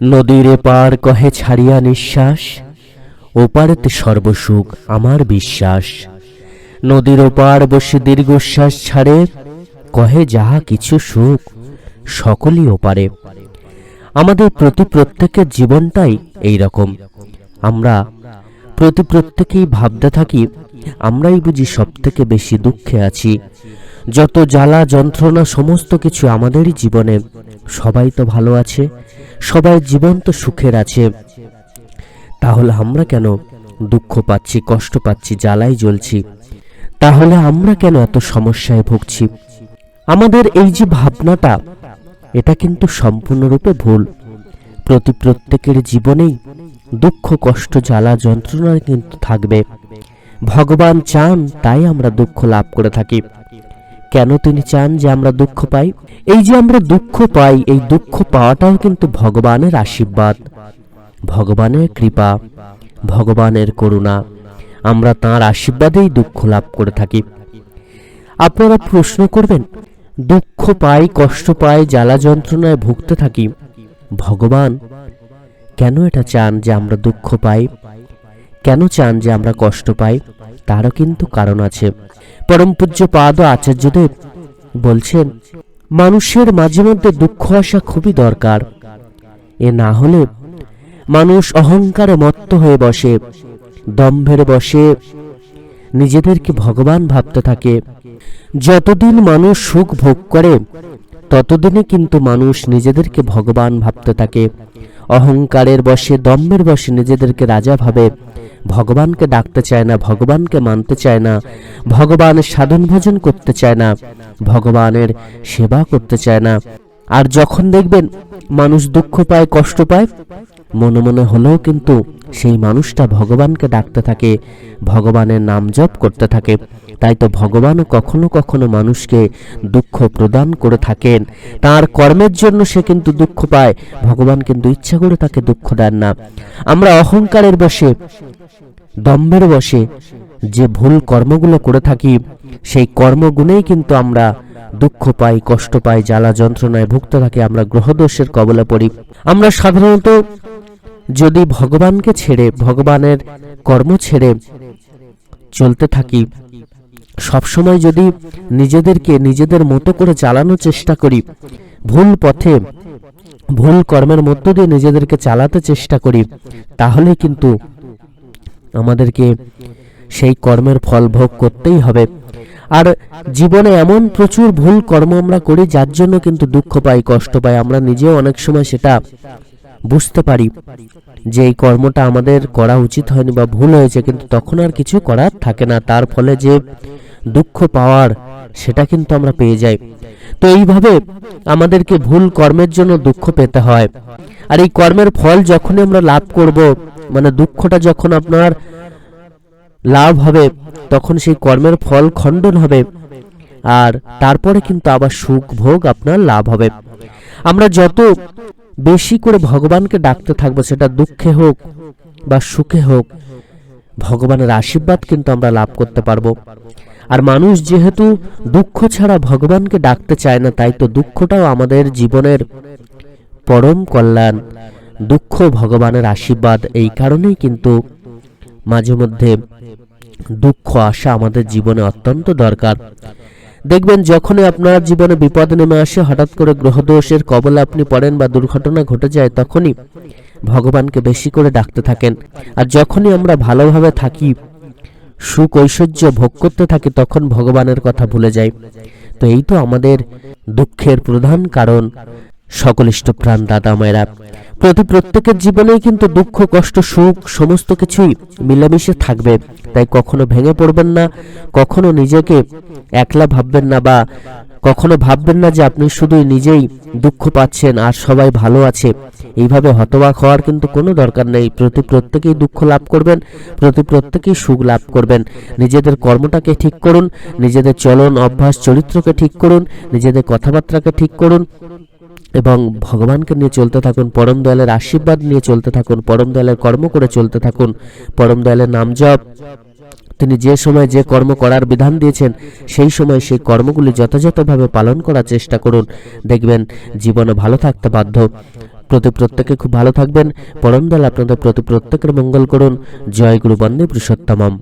নদীর এপার কহে ছাড়িয়া নিঃশ্বাস, ওপারেতে সর্বসুখ আমার বিশ্বাস। নদীর ওপার বসে দীর্ঘশ্বাস ছাড়ে, কহে যাহা কিছু সুখ, সকলই ওপারে। আমাদের প্রতি প্রত্যেকের জীবনটাই এই রকম আমরা প্রতি প্রত্যেকেই ভাবতে থাকি, আমরাই বুঝি সব থেকে বেশি দুঃখে আছি। যত জ্বালা যন্ত্রণা সমস্ত কিছু আমাদেরই জীবনে। সবাই তো ভালো আছে, সবাই জীবন তো সুখের আছে। তাহলে আমরা কেন দুঃখ পাচ্ছি, কষ্ট পাচ্ছি, জ্বালাই জ্বলছি? তাহলে আমরা কেন এত সমস্যায় ভুগছি? আমাদের এই যে ভাবনাটা, এটা কিন্তু সম্পূর্ণরূপে ভুল। প্রতি প্রত্যেকের জীবনেই দুঃখ, কষ্ট, জ্বালা, যন্ত্রণা কিন্তু থাকবে। ভগবান চান তাই আমরা দুঃখ লাভ করে থাকি। কেন তিনি চান যে আমরা দুঃখ পাই? এই যে আমরা দুঃখ পাই, এই দুঃখ পাওয়াটাও কিন্তু ভগবানের আশীর্বাদ, ভগবানের কৃপা, ভগবানের করুণা। আমরা তাঁর আশীর্বাদেই দুঃখ লাভ করে থাকি। আপনারা প্রশ্ন করবেন, দুঃখ পাই, কষ্ট পাই, জ্বালা যন্ত্রণায় ভুগতে থাকি, ভগবান কেন এটা চান যে আমরা দুঃখ পাই? কেন চান যে আমরা কষ্ট পাই? তারও কিন্তু কারণ আছে। পরম পূজ্য পাদ আচার্যদেব বলছেন, মানুষের মাঝে মধ্যে দুঃখ আসা খুবই দরকার। এ না হলে মানুষ অহংকারে মত্ত হয়ে বসে, দম্ভের বসে, নিজেদেরকে ভগবান ভাবতে থাকে। যতদিন মানুষ সুখ ভোগ করে, ততদিনে কিন্তু মানুষ নিজেদেরকে ভগবান ভাবতে থাকে। অহংকারের বসে, দম্ভের বসে নিজেদেরকে রাজা ভাবে। ভগবানকে ডাকতে চায় না, ভগবানকে মানতে চায় না ভগবানের সাধন ভোজন করতে চায় না, ভগবানের সেবা করতে চায় না। আর যখন দেখবেন মানুষ দুঃখ পায়, কষ্ট পায়, মনে মনে হলেও কিন্তু সেই মানুষটা ভগবানকে ডাকতে থাকে, ভগবানের নাম জপ করতে থাকে। তাই তো ভগবানও কখনো কখনো মানুষকে দুঃখ প্রদান করে থাকেন। তার কর্মের জন্য সে কিন্তু দুঃখ পায়, ভগবান কিন্তু ইচ্ছা করে তাকে দুঃখ দেন না। আমরা অহংকারের বসে দম্ভের বসে যে ভুল কর্মগুলো করে থাকি, সেই কর্মগুণেই কিন্তু আমরা দুঃখ পাই, কষ্ট পাই, জ্বালা যন্ত্রণায় ভুগতে থাকি, আমরা গ্রহদোষের কবলে পড়ি। আমরা সাধারণত যদি ভগবানকে ছেড়ে, ভগবানের কর্ম ছেড়ে চলতে থাকি, সবসময় যদি নিজেদেরকে নিজেদের মতো করে চালানোর চেষ্টা করি, ভুল পথে, ভুল কর্মের মধ্য দিয়ে নিজেদেরকে চালাতে চেষ্টা করি, তাহলে কিন্তু আমাদেরকে সেই কর্মের ফল ভোগ করতেই হবে। আর জীবনে এমন প্রচুর ভুল কর্ম আমরা করি, যার জন্য কিন্তু দুঃখ পাই, কষ্ট পাই। আমরা নিজেও অনেক সময় সেটা বুঝতে পারি যে এই কর্মটা আমাদের করা উচিত হয়নি বা ভুল হয়েছে, কিন্তু তখন আর কিছু করার থাকে না। তার ফলে যে দুঃখ পাওয়ার সেটা কিন্তু আমরা পেয়ে যাই। তো এইভাবে আমাদেরকে ভুল কর্মের জন্য দুঃখ পেতে হয়। আর এই কর্মের ফল যখনই আমরা লাভ করব মানে দুঃখটা যখন আপনার লাভ হবে, তখন সেই কর্মের ফল খণ্ডন হবে। আর তারপরে কিন্তু আবার সুখ ভোগ আপনার লাভ হবে। আমরা যত বেশি করে ভগবানকে ডাকতে থাকব, সেটা দুঃখে হোক বা সুখে হোক, ভগবানের আশীর্বাদ কিন্তু আমরা লাভ করতে পারব। আর মানুষ যেহেতু দুঃখ ছাড়া ভগবানকে ডাকতে চায় না, তাই তো দুঃখটাও আমাদের জীবনের পরম কল্যাণ, দুঃখ ভগবানের আশীর্বাদ, এই কারণেই কিন্তু মাঝে মধ্যে দুঃখ আসা আমাদের জীবনে অত্যন্ত দরকার। দেখবেন যখনই আপনার জীবনে বিপদ নেমে আসে, হঠাৎ করে গ্রহদোষের কবলে আপনি পড়েন বা দুর্ঘটনা ঘটে যায়, তখনই ভগবানকে বেশি করে ডাকতে থাকেন। আর যখনই আমরা ভালোভাবে থাকি সুখ ঐশ্বর্য ভোগ করতে থাকি, তখন ভগবানের কথা ভুলে যাই। তো এই তো আমাদের দুঃখের প্রধান কারণ। সকলিষ্ট প্রাণ দাদা মায়েরা, প্রতি প্রত্যেকের জীবনেই কিন্তু দুঃখ, কষ্ট, সুখ, সমস্ত কিছুই মিলেমিশে থাকবে। তাই কখনো ভেঙে পড়বেন না, কখনো নিজেকে একলা ভাববেন না বা কখনো ভাববেন না যে আপনি শুধুই নিজেই দুঃখ পাচ্ছেন আর সবাই ভালো আছে। এইভাবে হতবাক হওয়ার কিন্তু কোনো দরকার নেই। প্রতি প্রত্যেকেই দুঃখ লাভ করবেন, প্রতি প্রত্যেকেই সুখ লাভ করবেন। নিজেদের কর্মটাকে ঠিক করুন, নিজেদের চলন, অভ্যাস, চরিত্রকে ঠিক করুন, নিজেদের কথাবার্তাকে ঠিক করুন এবং ভগবানকে নিয়ে চলতে থাকুন, পরম দয়ালের আশীর্বাদ নিয়ে চলতে থাকুন, পরম দয়ালের কর্ম করে চলতে থাকুন, পরম দয়ালের নাম জপ। তিনি যে সময় যে কর্ম করার বিধান দিয়েছেন, সেই সময় সেই কর্মগুলি যথাযথভাবে পালন করার চেষ্টা করুন। দেখবেন জীবনে ভালো থাকতে বাধ্য। প্রতি প্রত্যেকে খুব ভালো থাকবেন। পরমদল আপনাদের প্রতি প্রত্যেকের মঙ্গল করুন। জয় গুরু বন্দে পুরুষোত্তমম।